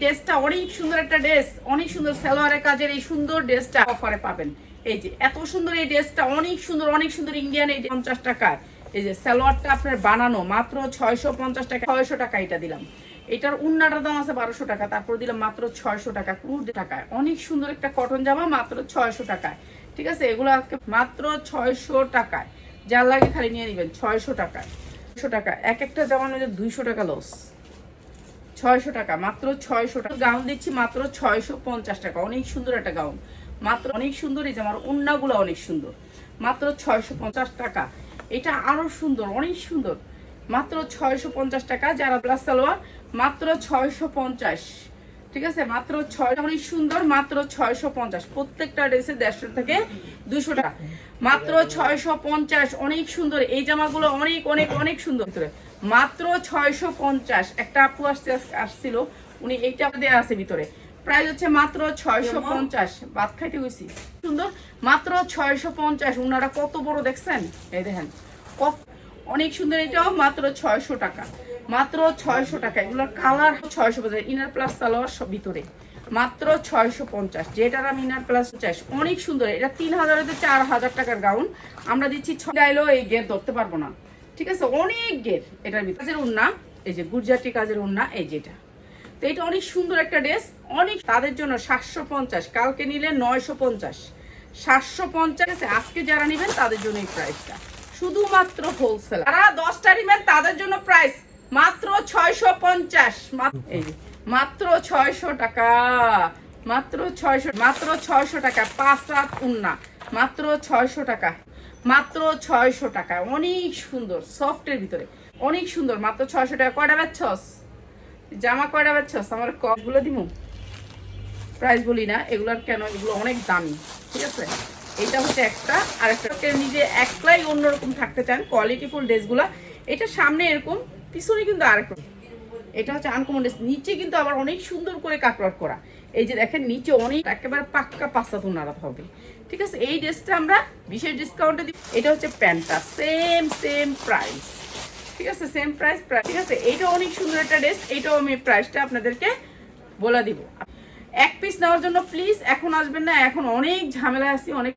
ড্রেসটা অনেক সুন্দর একটা ড্রেস, অনেক সুন্দর সালোয়ারের কাজের এই সুন্দর ড্রেসটা অফারে পাবেন। এই যে, এত সুন্দর এই ড্রেসটা অনেক সুন্দর অনেক সুন্দর ইন্ডিয়ান এই পঞ্চাশ টাকায় এই যে সালোয়ারটা আপনার বানানো, মাত্র ছয়শো পঞ্চাশ টাকা, ছয়শো টাকা এটা দিলাম। এটার উন্নাটার দাম আছে বারোশো টাকা, তারপর দিলাম মাত্র ছয়শো টাকা, কুড়ি টাকায়। অনেক সুন্দর একটা কটন জামা, মাত্র ছয়শো টাকায়। ঠিক আছে? এগুলো আজকে মাত্র ছয়শো টাকায়। যার লাগে খালি নিয়ে নেবেন, ছয়শো টাকায়। ছয়শো টাকা। এক একটা জামার মধ্যে দুইশো টাকা লস ছয়শো টাকা, মাত্র ছয়শো টাকা। গাউন দিচ্ছি মাত্র ছয়শো পঞ্চাশ টাকা, অনেক সুন্দর একটা গাউন। মাত্র অনেক সুন্দর, এই যে আমার উন্নাগুলো অনেক সুন্দর। মাত্র ছয়শো পঞ্চাশ টাকা। এটা আরও সুন্দর, অনেক সুন্দর। মাত্র ছয়শো পঞ্চাশ টাকা, যারা প্লাস সালোয়ার, মাত্র ছয়শো পঞ্চাশ। ঠিক আছে? মাত্র ছয় অনেক সুন্দর, মাত্র ছয়শো পঞ্চাশ। প্রত্যেকটা ড্রেসে দেড়শো থেকে দুশো টাকা। মাত্র ছয়শো পঞ্চাশ, অনেক সুন্দর। এই জামাগুলো অনেক অনেক অনেক সুন্দর। মাত্র ছয়শো পঞ্চাশ। একটা আপু আসতে আসছিল, উনি এইটা দেওয়া আছে ভিতরে। প্রাইস হচ্ছে মাত্র ছয়শো পঞ্চাশ। ভাত খাইতে গেছি। সুন্দর, মাত্র ছয়শো পঞ্চাশ। উনারা কত বড় দেখছেন? এই দেখেন, কত অনেক সুন্দর এটাও, মাত্র ছয়শো টাকা। মাত্র ছয়শো টাকা। এগুলোর কালার ছয়শো পঞ্চাশ। ইনার প্লাস সালোয়ার সব ভিতরে। মাত্র ছয়শো পঞ্চাশ। যেটার আমি ইনার প্লাস পঞ্চাশ। অনেক সুন্দর। এটা তিন হাজার চার হাজার টাকার গাউন। আমরা দিচ্ছি ছয় এই গেট ধরতে পারব না। ঠিক আছে? অনেক গেট এটার ভিতরে কাজের উন্না এই যে গুজরাটি কাজের উন্না এই যেটা তো এটা অনেক সুন্দর একটা ড্রেস অনেক তাদের জন্য সাতশো পঞ্চাশ, কালকে নিলে নয়শো পঞ্চাশ। সাতশো পঞ্চাশ আজকে যারা নেবেন তাদের জন্য এই প্রাইসটা শুধুমাত্র হোলসেল যারা দশটা নেবেন তাদের জন্য প্রাইস মাত্র ছয়শো পঞ্চাশ। মাত্র ছয়শো টাকা। মাত্র ছয়শো মাত্র ছয়শো টাকা, পাঁচ রাত উন্না মাত্র ছয়শো টাকা। মাত্র ছয়শো টাকা। অনেক সুন্দর, সফটের ভিতরে। অনেক সুন্দর, মাত্র ছয়শো টাকা। কয়টা বেচছস জামা কয়টা বেচছস আমার কপগুলো দিমু? প্রাইস বলি না, এগুলোর কেন? এগুলো অনেক দামি, ঠিক আছে? এটা হচ্ছে একটা আর একটা নিজে একলাই অন্যরকম থাকতে চান কোয়ালিটিফুল ড্রেসগুলো। এটা সামনে এরকম, পিছনে কিন্তু আরেকরকম এটা হচ্ছে আনকমন ড্রেস নিচে কিন্তু আবার অনেক সুন্দর করে কাটওয়ার্ক করা। এই যে দেখেন, নিচে অনেক, একেবারে পাক্কা পাঁচটা নাড়া হবে। ঠিক আছে? এই ড্রেসটা আমরা বিশেষ ডিসকাউন্টে দিই। এটা হচ্ছে প্যান্টটা। সেম সেম প্রাইস ঠিক আছে? সেম প্রাইস ঠিক আছে? এইটা অনেক সুন্দর একটা ড্রেস এইটাও আমি প্রাইসটা আপনাদেরকে বলে দিব। এক পিস নেওয়ার জন্য প্লিজ এখন আসবেন না। এখন অনেক ঝামেলা আছি, অনেক